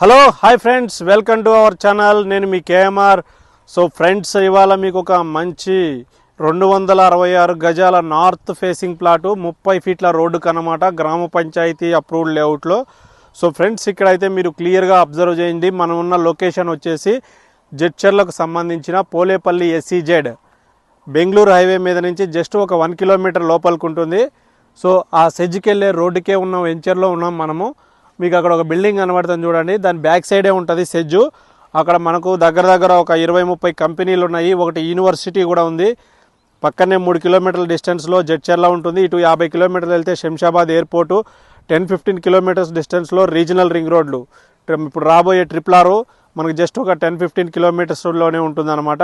Hello hi friends welcome to our channel నేను మీ KMR so friends ఇవాళ మీకు ఒక మంచి రెండు వందల అరవై ఆరు గజాల నార్త్ ఫేసింగ్ ప్లాటు ముప్పై ఫీట్ల రోడ్డుకు అనమాట గ్రామ పంచాయతీ అప్రూవ్డ్ లేఅవుట్లో సో ఫ్రెండ్స్ ఇక్కడైతే మీరు క్లియర్గా అబ్జర్వ్ చేయండి. మనం ఉన్న లొకేషన్ వచ్చేసి జడ్చర్లకు సంబంధించిన పోలేపల్లి ఎస్సీజెడ్ బెంగళూరు హైవే మీద నుంచి జస్ట్ ఒక వన్ కిలోమీటర్ లోపలికి ఉంటుంది. సో ఆ సెజ్కి వెళ్ళే రోడ్డుకే ఉన్న వెంచర్లో ఉన్నాం మనము. మీకు అక్కడ ఒక బిల్డింగ్ కనబడుతుంది చూడండి. దాని బ్యాక్ సైడే ఉంటుంది? సెజ్జు అక్కడ మనకు దగ్గర దగ్గర ఒక ఇరవై ముప్పై కంపెనీలు ఉన్నాయి. ఒకటి యూనివర్సిటీ కూడా ఉంది. పక్కనే మూడు కిలోమీటర్ల డిస్టెన్స్లో జడ్చర్ల ఉంటుంది. ఇటు యాభై కిలోమీటర్లు వెళ్తే Shamshabad airport. Ten fifteen kilometres డిస్టెన్స్లో రీజనల్ రింగ్ రోడ్లు. ఇప్పుడు రాబోయే ట్రిప్లారు మనకి జస్ట్ ఒక టెన్ ఫిఫ్టీన్ కిలోమీటర్స్లోనే ఉంటుంది అనమాట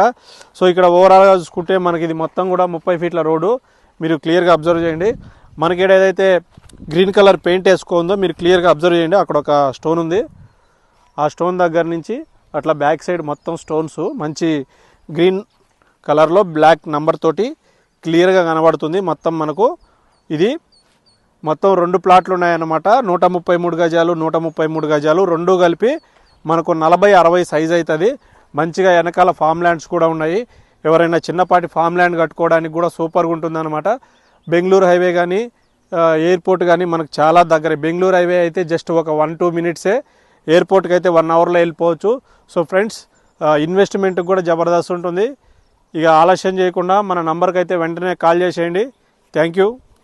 సో ఇక్కడ ఓవరాల్గా చూసుకుంటే మనకి ఇది మొత్తం కూడా ముప్పై ఫీట్ల రోడ్డు. మీరు క్లియర్గా అబ్జర్వ్ చేయండి. మనకి ఏదైతే గ్రీన్ కలర్ పెయింట్ వేసుకోందో మీరు క్లియర్గా అబ్జర్వ్ చేయండి. అక్కడ ఒక స్టోన్ ఉంది. ఆ స్టోన్ దగ్గర నుంచి అట్లా బ్యాక్ సైడ్ మొత్తం స్టోన్స్ మంచి గ్రీన్ కలర్లో బ్లాక్ నంబర్ తోటి క్లియర్గా కనబడుతుంది. మొత్తం మనకు ఇది మొత్తం రెండు ప్లాట్లు ఉన్నాయన్నమాట. నూట ముప్పై మూడు గజాలు నూట ముప్పై మూడు గజాలు రెండు కలిపి మనకు నలభై అరవై సైజ్ అవుతుంది మంచిగా వెనకాల ఫామ్ ల్యాండ్స్ కూడా ఉన్నాయి. ఎవరైనా చిన్నపాటి ఫామ్ ల్యాండ్ కట్టుకోవడానికి కూడా సూపర్గా ఉంటుందన్నమాట. బెంగళూరు హైవే కానీ ఎయిర్పోర్ట్ కానీ మనకు చాలా దగ్గర. బెంగళూరు హైవే అయితే జస్ట్ ఒక వన్ టూ మినిట్సే. ఎయిర్పోర్ట్కి అయితే వన్ అవర్లో వెళ్ళిపోవచ్చు. సో ఫ్రెండ్స్ ఇన్వెస్ట్మెంట్కి కూడా జబర్దస్త్ ఉంటుంది. ఇక ఆలస్యం చేయకుండా మన నంబర్కి అయితే వెంటనే కాల్ చేసేయండి. Thank you.